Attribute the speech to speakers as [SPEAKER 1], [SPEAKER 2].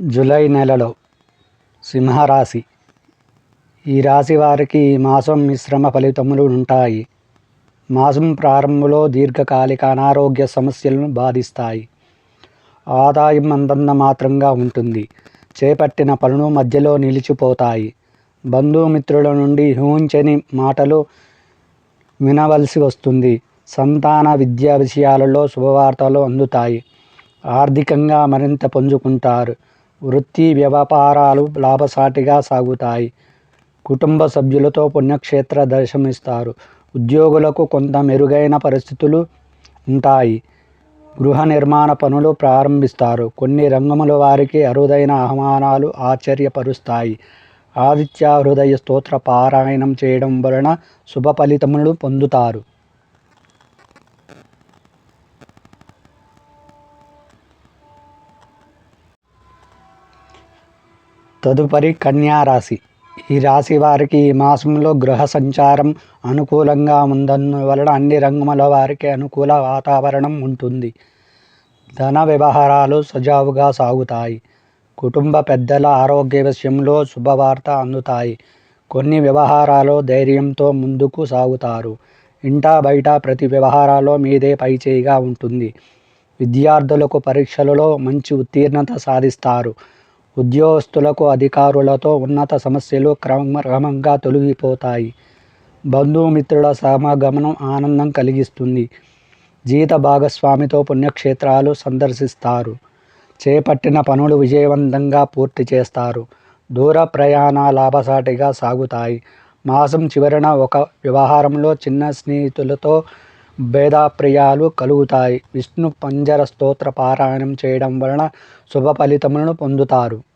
[SPEAKER 1] July నెలలో సింహరాశి. ఈ రాశి వారికి ఈ మాసం మిశ్రమ ఫలితములు ఉంటాయి. మాసం ప్రారంభంలో దీర్ఘకాలిక అనారోగ్య సమస్యలను బాధిస్తాయి. ఆదాయం అంతంత మాత్రంగా ఉంటుంది. చేపట్టిన పనులు మధ్యలో నిలిచిపోతాయి. బంధుమిత్రుల నుండి ఊహించని మాటలు వినవలసి వస్తుంది. సంతాన విద్యా విషయాలలో శుభవార్తలు అందుతాయి. ఆర్థికంగా మరింత పుంజుకుంటారు. వృత్తి వ్యాపారాలు లాభసాటిగా సాగుతాయి. కుటుంబ సభ్యులతో పుణ్యక్షేత్ర దర్శనమిస్తారు. ఉద్యోగులకు కొంత మెరుగైన పరిస్థితులు ఉంటాయి. గృహ నిర్మాణ పనులు ప్రారంభిస్తారు. కొన్ని రంగముల వారికి అరుదైన ఆహ్వానాలు ఆశ్చర్యపరుస్తాయి. ఆదిత్య హృదయ స్తోత్ర పారాయణం చేయడం వలన శుభ ఫలితములు పొందుతారు. తదుపరి కన్యా రాశి. ఈ రాశి వారికి ఈ మాసంలో గృహ సంచారం అనుకూలంగా వలన అన్ని రంగముల వారికి అనుకూల వాతావరణం ఉంటుంది. ధన వ్యవహారాలు సజావుగా సాగుతాయి. కుటుంబ పెద్దల ఆరోగ్య విషయంలో శుభవార్త అందుతాయి. కొన్ని వ్యవహారాలు ధైర్యంతో ముందుకు సాగుతారు. ఇంటా బయట ప్రతి వ్యవహారాల్లో మీదే పైచేయిగా ఉంటుంది. విద్యార్థులకు పరీక్షలలో మంచి ఉత్తీర్ణత సాధిస్తారు. ఉద్యోగస్తులకు అధికారులతో ఉన్నత సమస్యలు క్రమక్రమంగా తొలగిపోతాయి. బంధుమిత్రుల సమాగమనం ఆనందం కలిగిస్తుంది. జీత భాగస్వామితో పుణ్యక్షేత్రాలు సందర్శిస్తారు. చేపట్టిన పనులు విజయవంతంగా పూర్తి చేస్తారు. దూర ప్రయాణ లాభసాటిగా సాగుతాయి. మాసం చివరన ఒక వ్యవహారంలో చిన్న స్నేహితులతో భేదాప్రియాలు కలుగుతాయి. విష్ణు పంజర స్తోత్ర పారాయణం చేయడం వలన శుభ ఫలితములను పొందుతారు.